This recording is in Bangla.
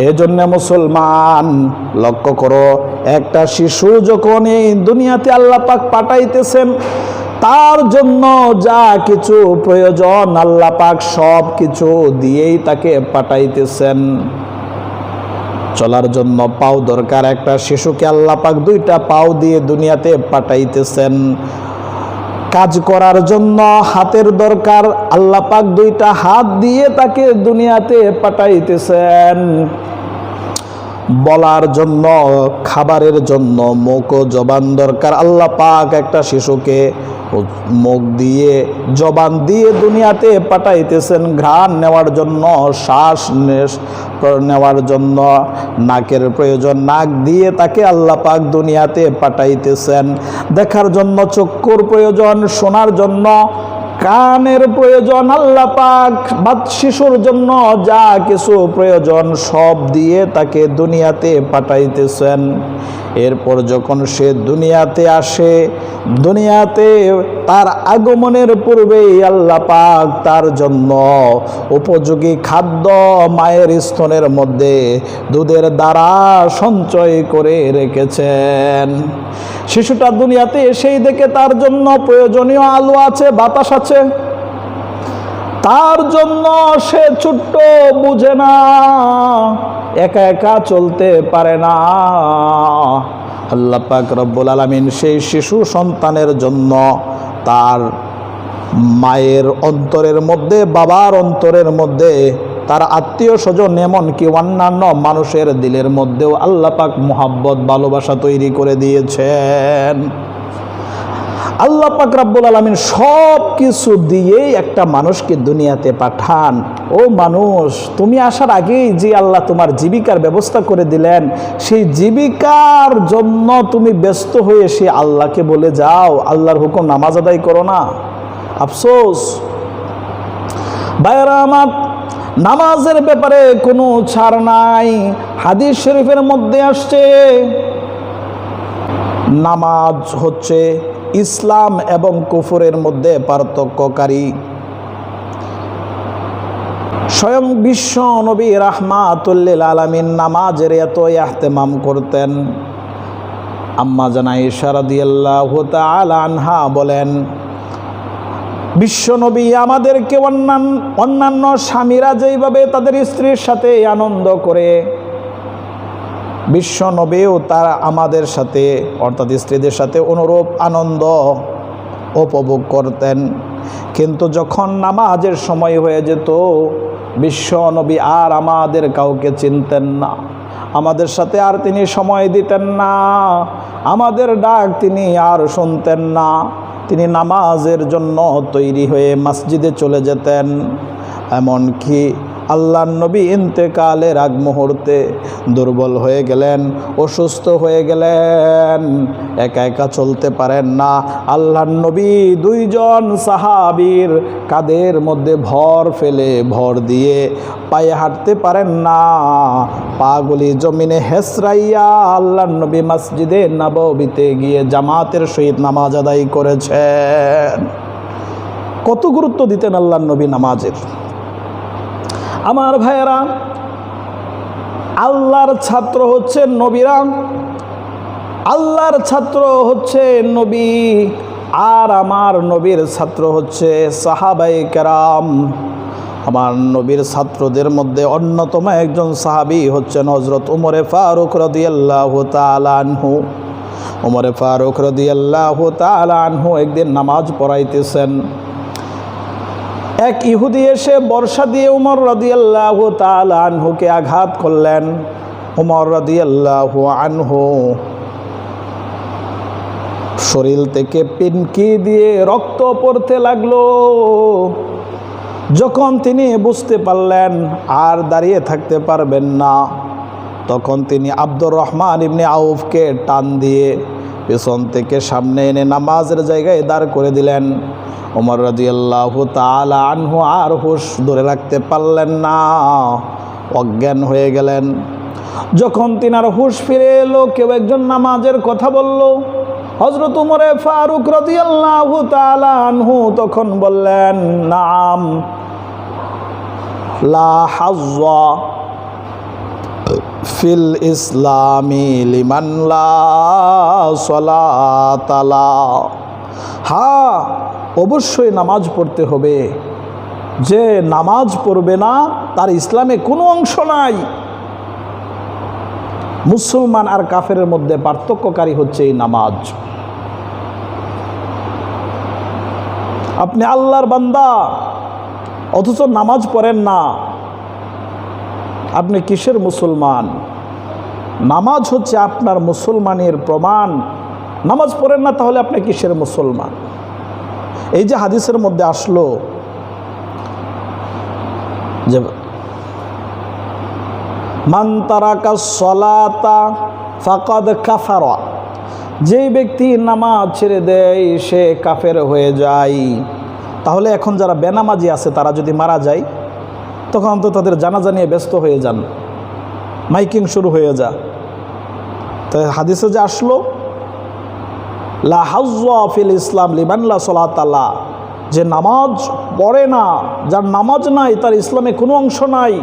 এজন্য মুসলমান, লক্ষ্য করো, একটা শিশু যখন এই দুনিয়াতে আল্লাহ পাক পাঠাইতেছেন, তার জন্য যা কিছু প্রয়োজন আল্লাহ পাক সব কিছু দিয়েই তাকে পাঠাইতেছেন। চলার জন্য পাও দরকার, একটা শিশুকে আল্লাহ পাক দুইটা পাও দিয়ে দুনিয়াতে পাঠাইতেছেন। কাজ করার জন্য হাতের দরকার। আল্লাপাক দুইটা হাত দিয়ে তাকে দুনিয়াতে পাঠাইতেছেন। বলার জন্য, খাবারের জন্য মুখ ও জবান দরকার। আল্লাহ পাক একটা শিশুকে মুখ দিয়ে জবান দিয়ে দুনিয়াতে পাঠাইতেছেন, ঘ্রাণ নেওয়ার জন্য, শ্বাস নেওয়ার জন্য, নাকের প্রয়োজন, নাক দিয়ে তাকে আল্লাহ পাক দুনিয়াতে পাঠাইতেছেন। দেখার জন্য, চক্ষুর প্রয়োজন, শোনার জন্য কানের প্রয়োজন, আল্লাহ পাক বাদ শিশুর জন্য যা কিছু প্রয়োজন সব দিয়ে তাকে দুনিয়াতে পাঠাইতেছেন। এরপর যখন সে দুনিয়াতে আসে, দুনিয়াতে তার আগমনের পূর্বেই আল্লাহ পাক তার জন্য উপযোগী খাদ্য মায়ের স্তনের মধ্যে দুধের দ্বারা সঞ্চয় করে রেখেছেন। শিশুটা দুনিয়াতে এসেই দেখে তার জন্য প্রয়োজনীয় আলো আছে, বাতাস আছে তার জন্য সে ছোট্ট বুঝে না, একা একা চলতে পারে না। আল্লাহ পাক রব্বুল আলমিন সেই শিশু সন্তানের জন্য তার মায়ের অন্তরের মধ্যে, বাবার অন্তরের মধ্যে, তার আত্মীয় স্বজন এমনকি অন্যান্য মানুষের দিলের মধ্যেও আল্লাহ পাক মোহাব্বত, ভালোবাসা তৈরি করে দিয়েছেন। আল্লাহ পাক রাব্বুল আলমিন সব কিছু দিয়েই একটা মানুষকে দুনিয়াতে পাঠান। ও মানুষ, তুমি আসার আগেই যে আল্লাহ তোমার জীবিকার ব্যবস্থা করে দিলেন, সেই জীবিকার জন্য তুমি ব্যস্ত হয়ে সে আল্লাহকে বলে যাও। আল্লাহর হুকুম নামাজ আদায় করো না। আফসোস। ভাইয়েরা আমার, নামাজের ব্যাপারে কোনো ছাড় নাই। হাদিস শরীফের মধ্যে আসছে, নামাজ হচ্ছে ইসলাম এবং কুফুরের মধ্যে পার্থক্যকারী। স্বয়ং বিশ্ব নবী রাহমাতুল্লিল আলমিন নামাজের এত ইহতেমাম করতেন। আম্মা জানাই সারাদিয়াল্লাহ আনহা বলেন বিশ্বনবী আমাদেরকে অন্যান্য অন্যান্য স্বামীরা যেইভাবে তাদের স্ত্রীর সাথে আনন্দ করে বিশ্ব নবীও তারা আমাদের সাথে, অর্থাৎ স্ত্রীদের সাথে অনুরূপ আনন্দ উপভোগ করতেন। কিন্তু যখন নামাজের সময় হয়ে যেত, বিশ্ব নবী আর আমাদের কাউকে চিনতেন না। আমাদের সাথে আর তিনি সময় দিতেন না। আমাদের ডাক তিনি আর শুনতেন না। তিনি নামাজের জন্য তৈরি হয়ে মসজিদে চলে যেতেন। এমনকি আল্লাহ নবী ইন্তেকালের আগ মুহূর্তে দুর্বল হয়ে গেলেন, অসুস্থ হয়ে গেলেন, একা একা চলতে পারেন না। আল্লাহ নবী দুইজন সাহাবীর কাদের মধ্যে ভর ফেলে ভর দিয়ে পায়ে হাঁটতে পারেন না। পাগুলি জমিনে হেসরাইয়া আল্লাহ নবী মসজিদে নববিতে গিয়ে জামাতের সহিত নামাজ আদায় করেছেন। কত গুরুত্ব দিতেন আল্লাহ নবী নামাজের? আমার ভাইয়েরা, আল্লাহর ছাত্র হচ্ছে নবীরা, আল্লাহর ছাত্র হচ্ছে নবী, আর আমার নবীর ছাত্র হচ্ছে সাহাবাই কেরাম। আমার নবীর ছাত্রদের মধ্যে অন্যতম একজন সাহাবি হচ্ছেন হজরত উমরে ফারুক রদিয়াল্লাহ তালানহু উমরে ফারুক রদিয়াল্লাহ তালানহু একদিন নামাজ পড়াইতেছেন। এক ইহুদি এসে বর্ষা দিয়ে উমর রদিয়াল্লাহ তাল আনহুকে আঘাত করলেন। উমর রদিয়াল্লাহ আনহু শরীর থেকে পিনকি দিয়ে রক্ত পড়তে লাগল। যখন তিনি বুঝতে পারলেন, আর দাঁড়িয়ে থাকতে পারবেন না, তখন তিনি আব্দুর রহমান ইবনে আউফকে টান দিয়ে পেছন থেকে সামনে এনে নামাজের জায়গায় দাঁড় করে দিলেন। ওমর রাজিয়াল্লাহ তালা আনহু আর হুশ ধরে রাখতে পারলেন না। অজ্ঞান হয়ে গেলেন। যখন তিনার হুশ ফিরে এলো, কেউ একজন নামাজের কথা বলল। হজরত উমরে ফারুক রাজিয়াল্লাহ তালা আনহু তখন বললেন, নাম লা ফিল ইসলামি লিমানলা সলাতালা হ্যাঁ অবশ্যই নামাজ পড়তে হবে। যে নামাজ পড়বে না, তার ইসলামে কোনো অংশ নাই। মুসলমান আর কাফের মধ্যে পার্থক্যকারী হচ্ছে এই নামাজ। আপনি আল্লাহর বান্দা, অথচ নামাজ পড়েন না। আপনি কিসের মুসলমান? নামাজ হচ্ছে আপনার মুসলমানের প্রমাণ। নামাজ পড়েন না, তাহলে আপনি কিসের মুসলমান? এই যে হাদিসের মধ্যে আসলো যে মান তারাকা সলাতা ফাকাদ কাফারা, যেই ব্যক্তি নামাজ ছেড়ে দেয়, সে কাফের হয়ে যায়। তাহলে এখন যারা বেনামাজি আছে, তারা যদি মারা যায়, তখন তো তাদের জানাজা নিয়ে ব্যস্ত হয়ে যান। মাইকিং শুরু হয়ে যা। তো হাদিসে যে আসলো ফিল ইসলাম লিবান্লা সলাতাল্লাহ যে নামাজ পড়ে না, যার নামাজ নাই, তার ইসলামে কোনো অংশ নাই।